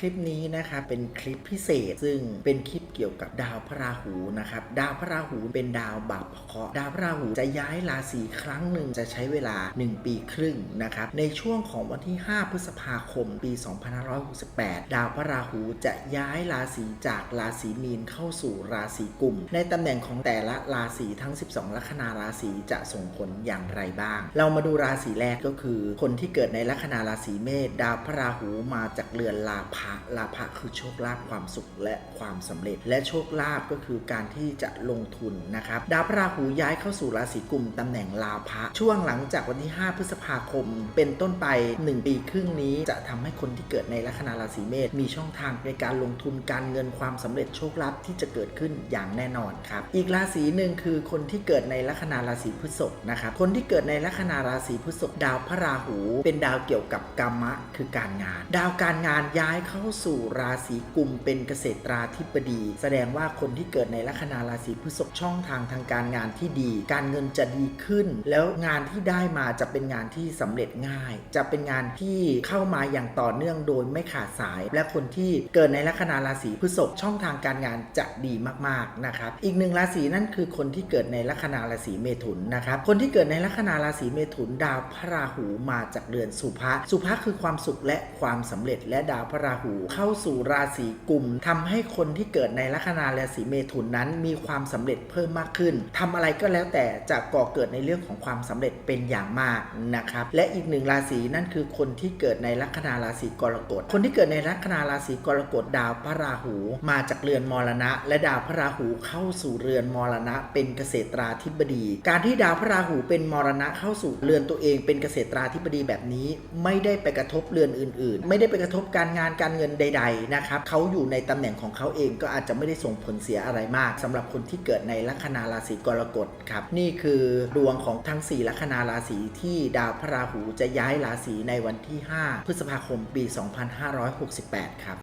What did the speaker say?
คลิปนี้นะครับเป็นคลิปพิเศษ ซึ่งเป็นคลิปเกี่ยวกับดาวพระราหูนะครับดาวพระราหูเป็นดาวบาปเคราะห์ดาวพระราหูจะย้ายราศีครั้งหนึ่งจะใช้เวลา 1 ปีครึ่งนะครับในช่วงของวันที่ 5 พฤษภาคม ปี 2568 ดาวพระราหูจะย้ายราศีจากราศีมีนเข้าสู่ราศีกุม ในตำแหน่งของแต่ละราศีทั้ง 12 ลัคนาราศีจะส่งผลอย่างไรบ้าง เรามาดูราศีแรกก็คือ คนที่เกิดในลัคนาราศีเมษดาวพระราหูมาจากเรือนลาภะลาภะคือโชคลาภความสุขและความสำเร็จ และโชคลาภก็คือการที่จะลงทุนนะครับดาวพระราหูย้ายเข้าสู่ราศีกุมตำแหน่งลาภะช่วงหลังจากวันที่ 5 พฤษภาคม เป็นต้นไป 1 ปีครึ่งนี้จะทำให้คนที่เกิดในลัคนาราศีเมษมีช่องทางในการลงทุนการเงินความสำเร็จโชคลาภที่จะเกิดขึ้นอย่างแน่นอนครับอีกราศีหนึ่งคือคนที่เกิดในลัคนาราศีพฤษภนะครับคนที่เกิดในลัคนาราศีพฤษภดาวพระราหู เป็นดาวเกี่ยวกับกรรมะคือการงาน ดาวการงานย้ายเข้าาสู่ราศีกุมเป็นเกษตราธิบดี แสดงว่าคนที่เกิดในลัคนาราศีพฤษภช่องทางทางการงานที่ดี การเงินจะดีขึ้น แล้วงานที่ได้มาจะเป็นงานที่สำเร็จง่าย จะเป็นงานที่เข้ามาอย่างต่อเนื่องโดยไม่ขาดสาย และคนที่เกิดในลัคนาราศีพฤษภช่องทางการงานจะดีมากๆนะครับอีกหนึ่งราศีนั่นคือคนที่เกิดในลัคนาราศีเมถุนนะครับคนที่เกิดในลัคนาราศีเมถุนดาวพระราหูมาจากเรือนสุภะสุภะคือความสุขและความสำเร็จและดาวพระราหูเข้าสู่ราศีกุมทำให้คนที่เกิดในลัคนาราศีเมถุนนั้น มีความสำเร็จเพิ่มมากขึ้นทำอะไรก็แล้วแต่จะก่อเกิดในเรื่องของความสำเร็จเป็นอย่างมากนะครับ และอีกหนึ่งราศีนั่นคือคนที่เกิดในลัคนาราศีกรกฎ คนที่เกิดในลัคนาราศีกรกฎดาวพระราหู มาจากเรือนมรณะ และดาวพระราหูเข้าสู่เรือนมรณะ เป็นเกษตราธิบดี การที่ดาวพระราหูเป็นมรณะเข้าสู่เรือนตัวเองเป็นเกษตราธิบดีแบบนี้ ไม่ได้ไปกระทบเรือนอื่น ๆ ไม่ได้ไปกระทบการงานการเงินใด ๆ นะครับเขาอยู่ในตำแหน่งของเขาเองก็อาจจะไม่ได้ส่งผลเสียอะไรมากสำหรับคนที่เกิดในลัคนาราศีกรกฎครับนี่คือดวงของทั้ง 4 ลัคนาราศีที่ดาวพระราหูจะย้ายราศีในวันที่ 5 พฤษภาคมปี 2568 ครับ